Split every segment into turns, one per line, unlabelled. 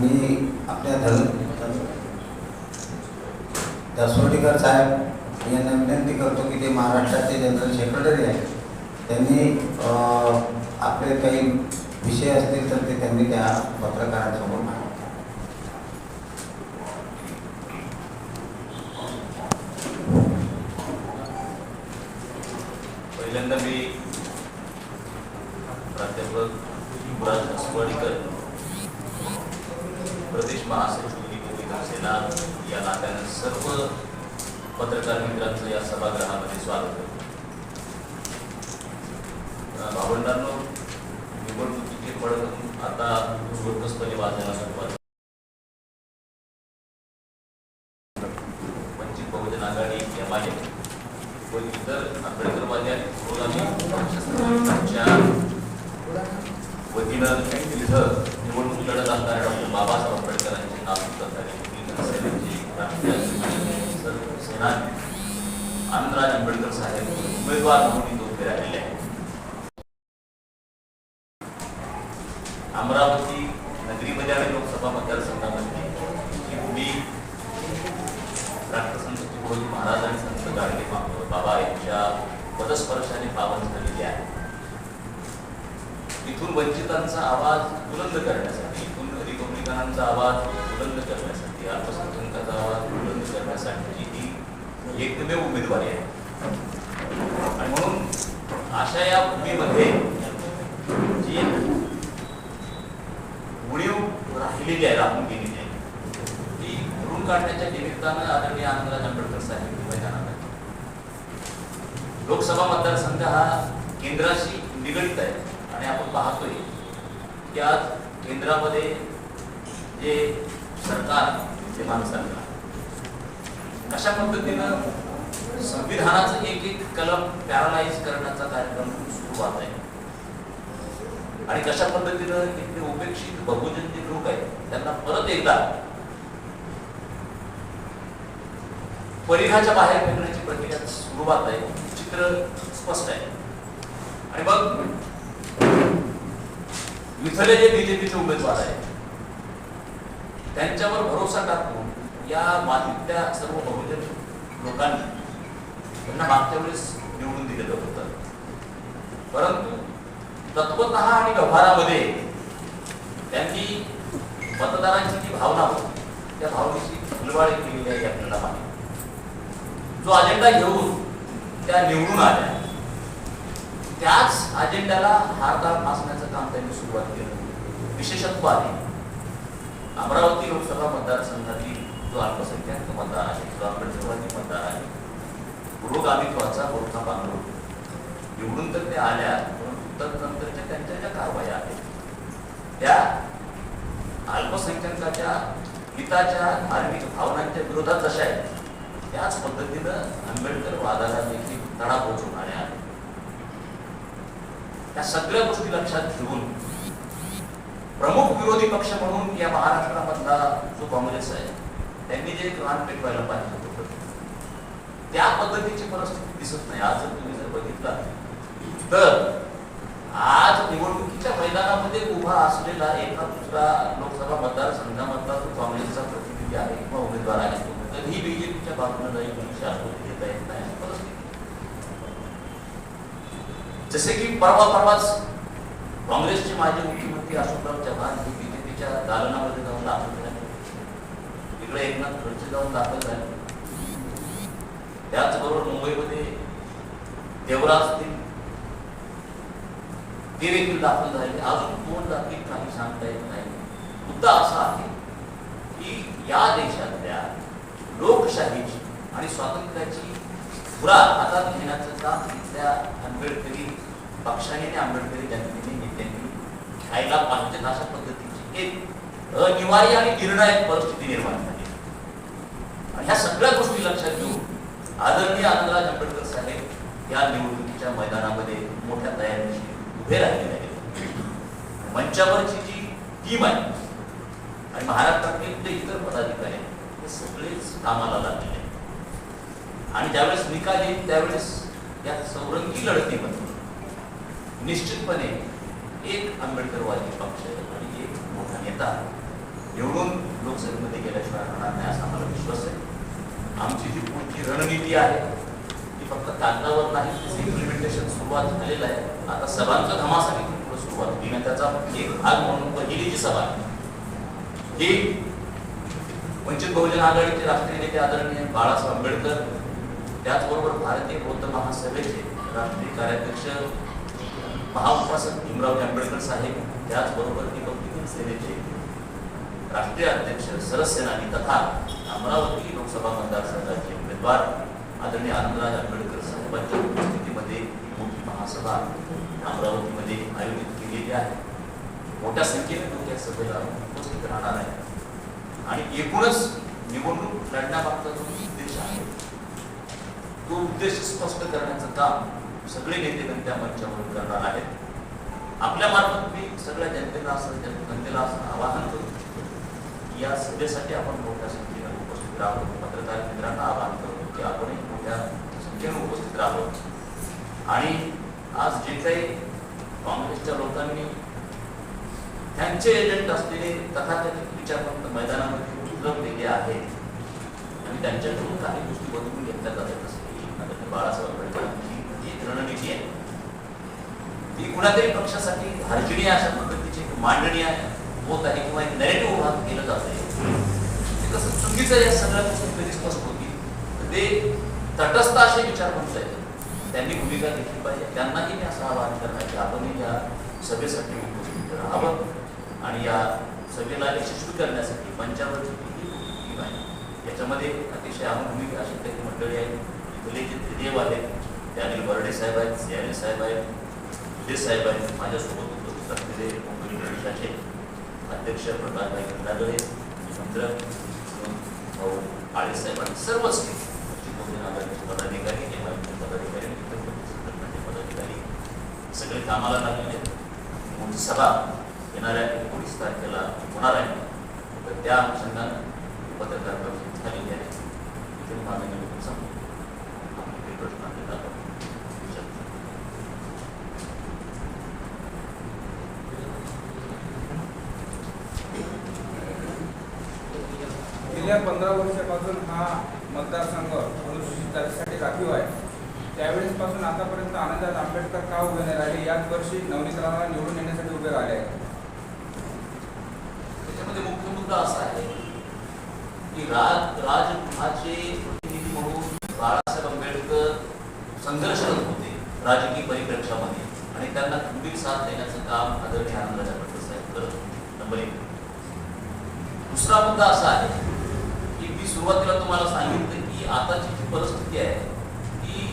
मी आपल्या धन दसवटीकर साहेब यांना विनंती करतो की ते महाराष्ट्राचे जनरल सेक्रेटरी आहेत. त्यांनी आपले काही विषय असतील तर ते त्यांनी त्या पत्रकारांसमोर
मांडले प्रदेश महासचिव भूमिका सेना या नात्यानं सर्व पत्रकार मित्रांचं या सभागृहामध्ये स्वागत करतो. भावंडांनो निवडणुकीचे फळ आता जोरकसपणे वाजायला सुरुवात वंचित बहुजन आघाडी एमआयएम व इतर आंबेडकरवादी आणि पुरोगामी वतीनं इथं निवडणूक लढत असणाऱ्या डॉक्टर बाबासाहेब आंबेडकरांचे नाव करणारे सेनेचे राष्ट्रीय अध्यक्ष सर्व सेनानी आनंदराज आंबेडकर साहेब उमेदवार म्हणून इथं उभे राहिलेले आहेत अमरावती नगरीमध्ये आणि लोकसभा मतदारसंघामध्ये जी भूमी राष्ट्रसंत तुकडोजी महाराज आणि संत गाडगे बाबा यांच्या पदस्पर्शाने पावन झालेली आहे. इथून वंचितांचा आवाज बुलंद करण्यासाठी इथून रिपब्लिकनांचा आवाज बुलंद करण्यासाठी अल्पसंख्याकांचा आवाज बुलंद करण्यासाठी ही एकमेव उमेदवारी आहे. आणि म्हणून अशा या भूमीमध्ये जी उणीव राहिलेली आहे राहून गेलेली आहे ती भरून काढण्याच्या निमित्तानं आदरणीय आनंदराज आंबेडकर साहेब मैदानात आहे लोकसभा मतदारसंघ हा केंद्राशी निगडित आहे आणि आपण पाहतोय की आज केंद्रामध्ये जे सरकार विद्यमान सरकार कशा पद्धतीनं संविधानाचं एक एक कलम पॅरालाइज करण्याचा कार्यक्रम सुरुवात आहे. आणि कशा पद्धतीनं इथले उपेक्षित बहुजन जे लोक आहेत त्यांना परत एकदा परिघाच्या बाहेर फेकण्याची प्रक्रिया सुरुवात आहे. चित्र स्पष्ट आहे. आणि मग विथले जे बीजेपीचे उमेदवार आहेत. त्यांच्यावर भरोसा टाकून या मातीतल्या सर्व बहुजन लोकांनी त्यांना मागच्या वेळेस निवडून दिलेलं होतं. परंतु तत्वत आणि व्यवहारामध्ये त्यांनी मतदारांची जी भावना होती त्या भावनेची फुलवाळी केलेली आहे आपल्याला माहिती जो अजेंडा घेऊन त्या निवडून आल्या त्याच अजेंड्याला हारदार फासण्याचं काम त्यांनी सुरुवात केलं. विशेषत्व आहे अमरावती लोकसभा मतदारसंघातील जो अल्पसंख्याक मतदार आहे जो आंबेडकरवादी मतदार आहे स्वामित्वाचा मोठा बांधव निवडून तर ते आल्या परंतु तदनंतरच्या त्यांच्या ज्या कारवाया आहेत त्या अल्पसंख्याकाच्या हिताच्या धार्मिक भावनांच्या विरोधात जशा आहेत त्याच पद्धतीनं आंबेडकर वादाला देखील तडा पोहोचवणाऱ्या आहेत. त्या सगळ्या गोष्टी लक्षात घेऊन प्रमुख विरोधी पक्ष म्हणून या महाराष्ट्रामधला जो काँग्रेस आहे त्यांनी जे रान पेटवायला पाहिजे होतं. त्या पद्धतीची परिस्थिती दिसत नाही. आज जर तुम्ही जर बघितला तर आज निवडणुकीच्या मैदानामध्ये उभा असलेला एका दुसरा लोकसभा मतदारसंघामधला जो काँग्रेसचा प्रतिनिधी आहे किंवा उमेदवार आहे तो कधीही बीजेपीच्या बाजूने जाईल अशी घेता देता येत नाही अशी परिस्थिती. जसे की परवा परवाच काँग्रेसचे माजी मुख्यमंत्री अशोकराव चव्हाण हे बीजेपीच्या दालनामध्ये जाऊन दाखल झाले. इकडे एकनाथ खडसे जाऊन दाखल झाले. त्याचबरोबर मुंबईमध्ये देवराज असतील ते देखील दाखल झाले. अजून कोण जातील काही सांगता येत नाही. मुद्दा असा आहे की या देशातल्या लोकशाहीची आणि स्वातंत्र्याची पुरा हातात घेण्याचं काम इथल्या आंबेडकरी पक्षाने आणि आंबेडकरी जनतेने नेत्यांनी घ्यायला पाहिजे अशा पद्धतीची एक अनिवार्य आणि निर्णायक परिस्थिती निर्माण झाली. आणि ह्या सगळ्या गोष्टी लक्षात घेऊन आदरणीय आनंदराज आंबेडकर साहेब या निवडणुकीच्या मैदानामध्ये मोठ्या तयारीशी उभे राहिलेले आहेत. मंचावरची जी टीम आहे आणि महाराष्ट्रातील जे इतर पदाधिकारी आहेत हे सगळेच कामाला लागलेले आहेत. आणि ज्यावेळेस निकाल येईल त्यावेळेस या सौरंगी लढतीमध्ये निश्चितपणे एक आंबेडकरवादी पक्ष आणि एक मोठा नेता निवडून लोकसभेमध्ये गेल्याशिवाय राहणार नाही असा आम्हाला विश्वास आहे. आमची जी पुढची रणनीती आहे ती फक्त कागदावर नाही तिचं इम्प्लिमेंटेशन सुरुवात झालेलं आहे. आता सभांचं धमासाठी पुढे सुरुवात. होती आणि त्याचा एक भाग म्हणून पहिली जी सभा ही वंचित बहुजन आघाडीचे राष्ट्रीय नेते आदरणीय बाळासाहेब आंबेडकर त्याचबरोबर भारतीय बौद्ध महासभेचे राष्ट्रीय कार्याध्यक्ष महाउपासक भीमराव आंबेडकर साहेब त्याचबरोबर रिपब्लिकन सेनेचे राष्ट्रीय अध्यक्ष सरसेनानी तथा अमरावती लोकसभा मतदारसंघाचे उमेदवार आदरणीय आनंदराज आंबेडकर साहेबांच्या उपस्थितीमध्ये मोठी महासभा अमरावतीमध्ये आयोजित केलेली आहे. मोठ्या संख्येने लोक या सभेला उपस्थित राहणार आहे. आणि एकूणच निवडणूक लढण्याबाबतचा जो उद्देश आहे तो उद्देश स्पष्ट करण्याचं काम सगळे नेते त्या मंचावर करणार आहेत. आपल्या मार्फत मी सगळ्या जनतेला असं जनतेला असं आवाहन करू या सभेसाठी आपण मोठ्या संख्येने उपस्थित पत्रकार मित्रांना आवाहन करतो की आपणही मोठ्या संख्येने उपस्थित राहावं. आणि आज जे काही काँग्रेसच्या लोकांनी त्यांचे एजंट असलेले तथाकथित विचार फक्त मैदानामध्ये उतरवलेले आहेत आणि त्यांच्याकडून काही गोष्टी बदलून घेतल्या जातात. असं बाळासाहेब आंबेडकरांची जी रणनीती आहे ती कुणातरी पक्षासाठी धार्जिणी अशा पद्धतीची एक मांडणी आहे होत आहे किंवा एक नॅरेटिव्ह उभा केलं जात आहे. तसं चुकीचं या सगळ्या गोष्टी कधी स्पष्ट होती तर ते तटस्थ असे विचार म्हणत आहेत त्यांनी भूमिका घेतली पाहिजे. त्यांनाही मी असं आवाहन करणार की आपणही या सभेसाठी उपस्थित राहावं आणि या सभेला यशस्वी करण्यासाठी मंचावरची ही आहे याच्यामध्ये अतिशय अनुभवी अशी काही मंडळी आहेत. इथले जे त्रिदेव आहेत. ते अनिल बर्डे साहेब आहेत सियाने साहेब आहेत उदय साहेब आहेत. माझ्यासोबत उपस्थित असलेले मुंबई प्रदेशाचे अध्यक्ष प्रकाशभाई खंडागळे मित्र हो. भाऊ काळे साहेब आणि सर्वच टीम पदाधिकारी एमआयचे पदाधिकारी पदाधिकारी सगळे कामाला लागलेले आहेत. मोठी सभा येणाऱ्या एकोणीस तारखेला होणार आहे. तर त्या अनुषंगानं पत्रकार परिषद झालेली आहे. इथे माझं निवेदन संपलं आपले काही प्रश्न असतील तर आपण विचारू शकतो.
गेल्या पंधरा वर्षापासून हा मतदारसंघ अनुसूचित जातीसाठी राखीव आहे. त्यावेळेसपासून आतापर्यंत आनंदात आंबेडकर का उभे नाही राहिले? याच वर्षी नवनीत राणा निवडून येण्यासाठी उभे राहिले आहेत.
त्याच्यामध्ये मुख्य मुद्दा असा आहे की राज राजगृहाचे प्रतिनिधी म्हणून बाळासाहेब आंबेडकर संघर्षरत होते राजकीय परिप्रेक्षामध्ये आणि त्यांना खंबीर साथ देण्याचं काम आदरणीय आनंदराज आंबेडकर साहेब करत होते. नंबर एक. दुसरा मुद्दा असा आहे मी सुरुवातीला तुम्हाला सांगितलं की आताची जी परिस्थिती आहे ती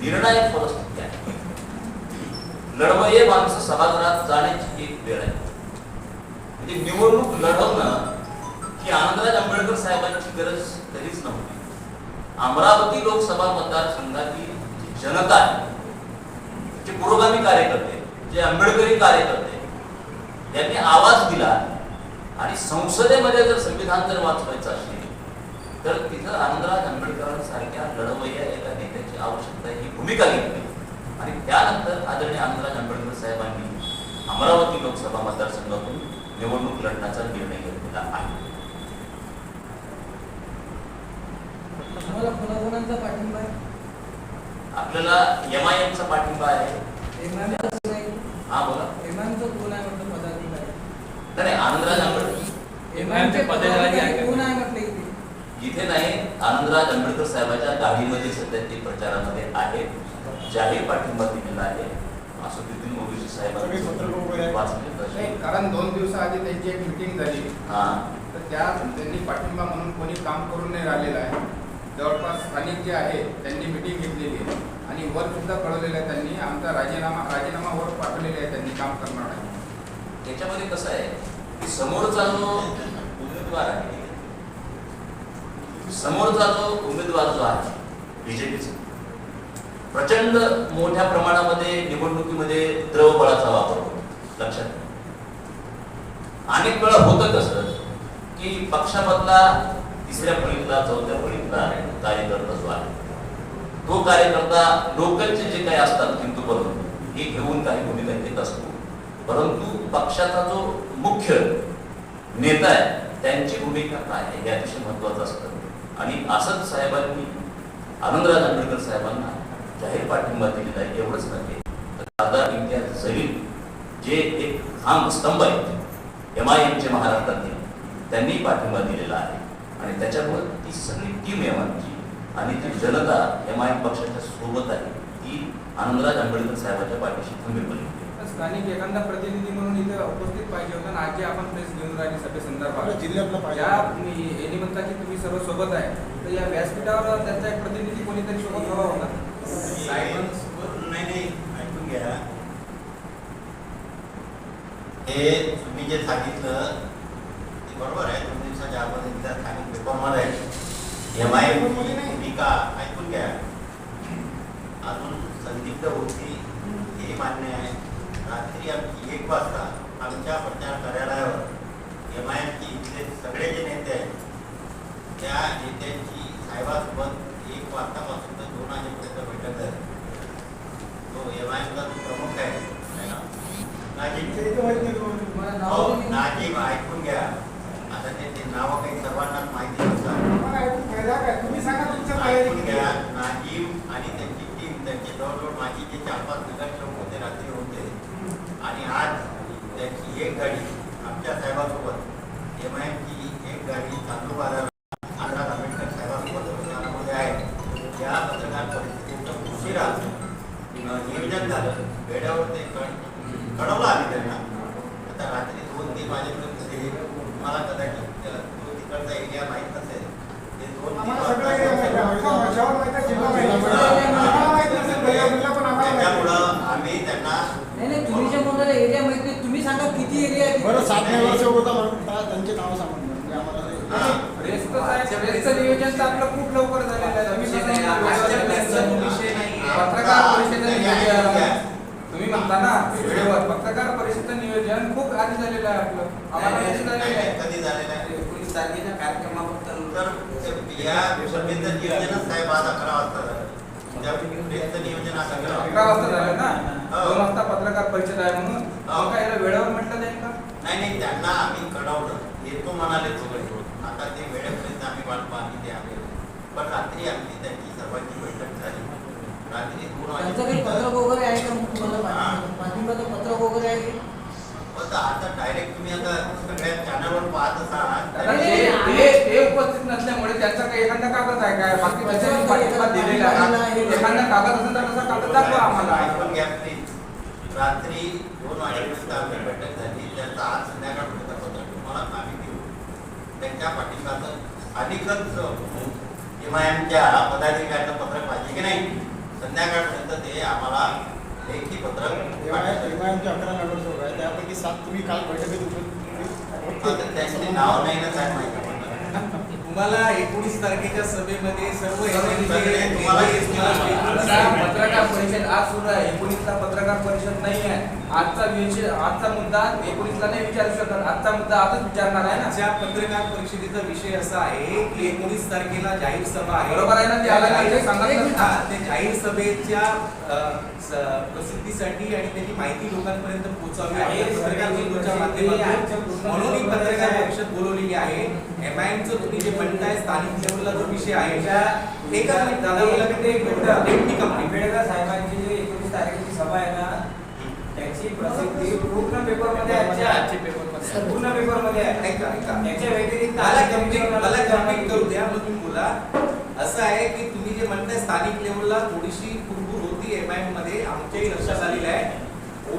निर्णायक परिस्थिती आहे. लढवये माणसं सभागृहात जाण्याची एक वेळ आहे. म्हणजे निवडणूक लढवणं ही आनंदराज आंबेडकर साहेबांची गरज कधीच नव्हती. अमरावती लोकसभा मतदारसंघातील जी जनता आहे जे पुरोगामी कार्यकर्ते जे आंबेडकरी कार्यकर्ते यांनी आवाज दिला आणि संसदेमध्ये जर संविधान जर वाचवायचं असेल तर तिथं आनंदराज आंबेडकरांसारख्या लढवय्या एका नेत्याची आवश्यकता ही भूमिका घेतली. आणि त्यानंतर आदरणीय आनंदराज आंबेडकर साहेबांनी अमरावती लोकसभा मतदारसंघातून निवडणूक लढण्याचा निर्णय घेतलेला आहे. आपल्याला एम आय एमचा पाठिंबा आहे. हा बोला.
एमआयएमचा कोण आहे म्हटलं पदाधिकारी?
नाही, आनंदराज आंबेडकर.
एमआयएमचे पदाधिकारी कोण आहे? इथे
जिथे नाही आनंदराज आंबेडकर साहेबांच्या गाडीमध्ये सध्या ते प्रचारामध्ये आहे जाहीर पाठिंबा दिलेला आहे. असुद्दीन ओबीसी साहेबांनी
कारण दोन दिवसाआधी त्यांची एक मिटिंग झाली.
हा.
तर त्या त्यांनी पाठिंबा म्हणून कोणी काम करून नाही राहिलेलं आहे. जवळपास स्थानिक जे आहे त्यांनी मिटिंग घेतलेली आहे. आणि वर सुद्धा कळवलेलं आहे त्यांनी. आमचा राजीनामा राजीनामा वर पाठवलेला आहे त्यांनी काम करणार आहे.
त्याच्यामध्ये कसं आहे की समोरचा जो उमेदवार आहे समोरचा जो उमेदवार जो आहे बीजेपीचा प्रचंड मोठ्या प्रमाणामध्ये निवडणुकीमध्ये द्रवबळाचा वापर होतो लक्षात अनेक वेळा होतं कसं की पक्षामधला तिसऱ्या फळीतला चौथ्या फळीतला कार्यकर्ता जो आहे तो कार्यकर्ता लोकलचे जे काही असतात किंतु परंतु हे घेऊन काही भूमिका घेत असतो. परंतु पक्षाचा जो मुख्य नेता आहे त्यांची भूमिका काय आहे हे अतिशय महत्वाचं असतं. आणि असंच साहेबांनी आनंदराज आंबेडकर साहेबांना जाहीर पाठिंबा दिलेला आहे एवढंच नव्हे. तर दादा इम्तियाज जलील जे एक खांब स्तंभ आहेत एम आय एमचे महाराष्ट्रातील त्यांनी पाठिंबा दिलेला आहे. आणि त्याच्यामुळे ती सगळी टीम एम आयची आणि ती जनता एम आय एम पक्षाच्या सोबत आहे. ती आनंदराज आंबेडकर साहेबांच्या पाठीशी खंबीरपणे. आहे.
स्थानिक एखादा प्रतिनिधी म्हणून इथे उपस्थित पाहिजे होता आज जे आपण प्रेस घेऊन राहिली सभेसंदर्भात.
जिल्ह्यातला पाहिजे.
ज्या तुम्ही यांनी म्हणता की तुम्ही सर्व सोबत आहे तर या व्यासपीठावर त्यांचा एक प्रतिनिधी कोणीतरी सोबत हवा होता?
नाही नाही ऐकून घ्या. हे तुम्ही जे सांगितलं ते बरोबर आहे. दोन दिवसाच्या अगोदर त्या स्थानिक पेपरमध्ये एम आय भूमिका ऐकून घ्या अजून संदिग्ध होती हे मान्य आहे रात्री आमची एक वाजता आमच्या प्रचार कार्यालयावर एम आय एमचे इथले सगळे जे नेते आहेत त्या नेत्यांची साहेबासोबत एक वाजतापासून तर दोन वाजेपर्यंत बैठक झाली. तो एम आय एमचा जो प्रमुख आहे है ना, नाजीब हो ऐकून घ्या. आता ते ते नावं काही सर्वांनाच माहिती नसतात
तुम्ही सांगा तुमच्या
ऐकून घ्या नाजीब आणि त्यांची टीम त्यांचे जवळजवळ माझी जे चार पाच नगरसेवक होते रात्री होते आणि आज त्यांची एक गाडी आमच्या साहेबासोबत एम आय एमची एक गाडी चांदूर बाजार आझाद आंबेडकर साहेबांसोबत प्रचारामध्ये आहे या पत्रकार परिस्थितीचं उशिरा अ, नियोजन झालं वेळेवर ते कळ कळवलं आम्ही त्यांना आता रात्री दोन तीन वाजेपर्यंत ते मला कदाचित त्या- तो तिकडचा एरिया माहीत नसेल ते दोन तीन वाजता त्याच्यामुळं आम्ही त्यांना
नाही नाही तुम्ही जे बोलले एरिया माहीत नाही तुम्ही सांगा किती एरिया
होता म्हणून त्यांचे नाव सांगून म्हणजे आम्हाला ते-
नियोजन तर आपलं खूप लवकर झालेलं आहे तुम्ही
विषय
कसं
आजच्या विषय नाही.
पत्रकार परिषदेचं नियोजन तुम्ही म्हणता ना वेळेवर पत्रकार परिषदेचं नियोजन खूप आधी झालेलं आहे आपलं आम्हाला माहिती झालेलं आहे
कधी झालेलं आहे
एकोणीस तारखेच्या कार्यक्रमाबद्दल
ते- या सभेचं नियोजनच साहेब आज अकरा वाजता झालं त्या प्रेसचं नियोजन आज अकरा
अकरा वाजता झालं ना
हो.
दोन वाजता पत्रकार परिषद आहे म्हणून
हो.
मग काय याला वेळेवर म्हटलं जाईल का
नाही नाही त्यांना आम्ही कळवलं. येतो म्हणाले सगळे आता ते वेळेपर्यंत आम्ही वाट पाहली ते आले पण रात्री आमची त्यांची सर्वांची बैठक झाली. रात्री दोन
पत्रक की?
आता डायरेक्ट तुम्ही आता सगळ्या चॅनलवर पाहत असाल
उपस्थित नसल्यामुळे त्यांचा काही एखादा कागद आहे काय बाकी दिलेला आहे. एखादा कागद असेल तर तसा कागद दाखवा आम्हाला.
रात्री दोन वाजेपर्यंत आमची बैठक झाली. त्यांचा आज संध्याकाळपर्यंत पत्र तुम्हाला आम्ही देऊ. त्यांच्या पाठिंबाचं स्थानिकच एम आय एमच्या पदाधिकाऱ्यांचं पत्रक पाहिजे की नाही? संध्याकाळपर्यंत ते आम्हाला लेखी पत्रक
एमआय- एमआयएमचे अकरा नगरसेवक आहे त्यापैकी सात तुम्ही काल बैठकीत
त्यांची नाव नाही ना काय माहिती.
तुम्हाला एकोणीस तारखेच्या सभेमध्ये सर्व
सगळे तुम्हाला
आता पत्रकार परिषद आज सुरू आहे. एकोणीसला पत्रकार परिषद नाही आहे. आजचा विषय आजचा मुद्दा एकोणीसला नाही विचारू शकत. आजचा मुद्दा आजच विचारणार आहे ना?
आजच्या पत्रकार परिषदेचा विषय असा आहे की एकोणीस तारखेला जाहीर सभा आहे.
बरोबर आहे ना? ते आलं? ते.
हा, जाहीर सभेच्या प्रसिद्धीसाठी आणि त्याची माहिती लोकांपर्यंत पोहोचावी आहे. पत्रकार बंधूंच्या माध्यमातून म्हणून ही पत्रकार परिषद बोलवलेली आहे. एम आय एमचं तुम्ही जे म्हणताय स्थानिक लेवलला जो विषय आहे एका मिनिट दादा मला ते डेप्टी कंपनी
आंबेडकर साहेबांची जी एकोणीस तारखेची सभा आहे ना त्याची प्रसिद्धी पूर्ण पेपरमध्ये आजच्या
आजचे पेपरमध्ये आहे.
पूर्ण पेपरमध्ये आहे.
ऐका ऐका.
याच्या व्यतिरिक्त
मला
आज
कंप्लीट
तुमच्यावर
मला
नजर
कंप्लीट
टाकली.
करू द्या मग तुम्ही बोला. असं आहे की तुम्ही जे म्हणताय स्थानिक लेवलला थोडीशी कुरबुर होती एम आयमध्ये आमच्याही लक्षात आलेलं आहे.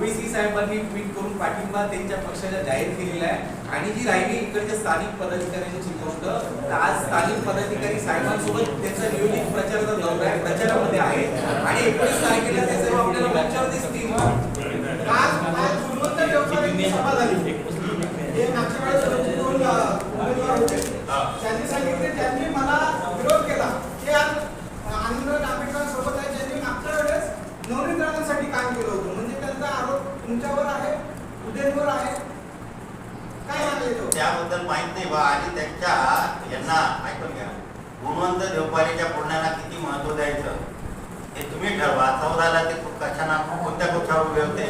ओबीसी साहेबांनी ट्विट करून पाठिंबा त्यांच्या पक्षाला जाहीर केलेला आहे. आणि जी राहिली इकडच्या स्थानिक पदाधिकाऱ्यांची गोष्ट. तर आज स्थानिक पदाधिकारी साहेबांसोबत त्यांचा नियोजित प्रचाराचा दौरा आहे प्रचारामध्ये आहे आणि एकोणीस तारखेला ते सर्व आपल्याला मंचावर दिसतील
आज आज गुणवंत व्यावसायिकांची सभा झाली हे नागपूरचे दोन अ, उमेदवार होते त्यांनी सांगितले त्यांनी मला विरोध केला की आज आनंदराज आंबेडकर सोबत आहे ज्यांनी मागच्या वेळेस नवनीकरणासाठी काम केलं होतं म्हणजे त्यांचा आरोप तुमच्यावर आहे उदयनवर आहे काय सांगले तो
त्याबद्दल माहीत नाही बा आणि त्यांच्या यांना ऐकून घ्या गुणवंत देवपारीच्या पुण्याला किती महत्त्व द्यायचं हे तुम्ही ठरवा. चौदाला ते कशाना कोणत्या पक्षावर उभे होते?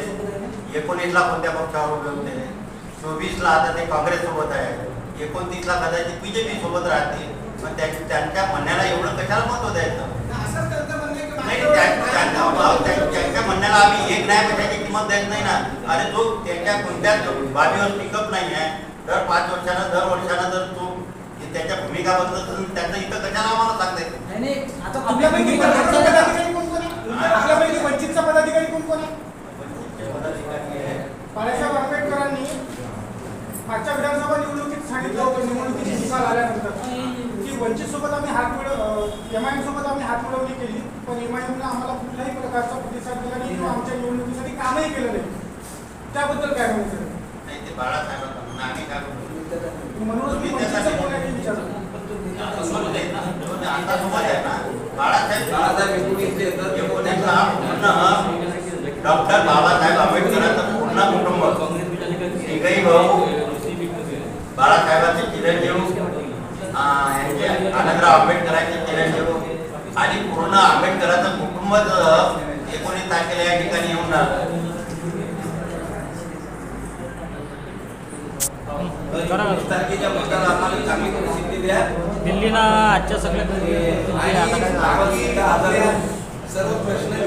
एकोणीसला कोणत्या पक्षावर उभे होते? चोवीसला आता ते काँग्रेस सोबत आहे. एकोणतीसला कदाचित बीजेपी सोबत राहतील. पण त्या- त्यांच्या म्हणण्याला एवढं कशाला महत्त्व द्यायचं? त्यांच्या म्हणण्याला आम्ही एक नाही त्याची किंमत देत नाही ना. अरे जो त्यांच्या कोणत्याच बाबीवर टिकत नाही आहे? दर पाच वर्षानं दर वर्षानं जर तो त्याच्या भूमिका बदलत त्याचं इथं कशाला आम्हाला सांगताय
नाही नाही आता तुम्ही
आपल्यापैकी
भूमिका
वंचितचा
घेतलेल्या का?
पदाधिकारी कोण कोण आहे आपल्यापैकी वंचितचा पदाधिकारी कोण कोण आहे बाळासाहेब आंबेडकरांनी मागच्या विधानसभा निवडणुकीत सांगितलं होतं निवडणुकीची निकाल आल्यानंतर की वंचित सोबत आम्ही हात मिळव एम आय एम सोबत आम्ही हात मिळवणी केली पण एम आय एमला आम्हाला कुठल्याही प्रकारचा प्रतिसाद दिला नाही किंवा आमच्या निवडणुकीसाठी कामही केलं नाही त्याबद्दल काय म्हणायचं
नाही ते बाळासाहेबांचं म्हणणं आम्ही काय बोलतो
म्हणूनच मी वंचितचा कोण आहे हे विचारतो
आता समज आहे ना, म्हणजे आता समज आहे ना बाळासाहेब
बाळासाहेब एकोणीसशे
एकोणीसला पूर्ण डॉक्टर बाबासाहेब आंबेडकरांचं पूर्ण कुटुंब. एकही भाऊ. बाळासाहेबांचे चिरंजीव यांचे आनंदराव आंबेडकरांचे चिरंजीव आणि पूर्ण आंबेडकरांचं कुटुंबच एकोणीस तारखेला या ठिकाणी येऊन
तारखेच्या मतदार आम्हाला चांगली प्रसिद्धी द्या.
दिल्लीला आजच्या सगळ्या
सर्व प्रश्न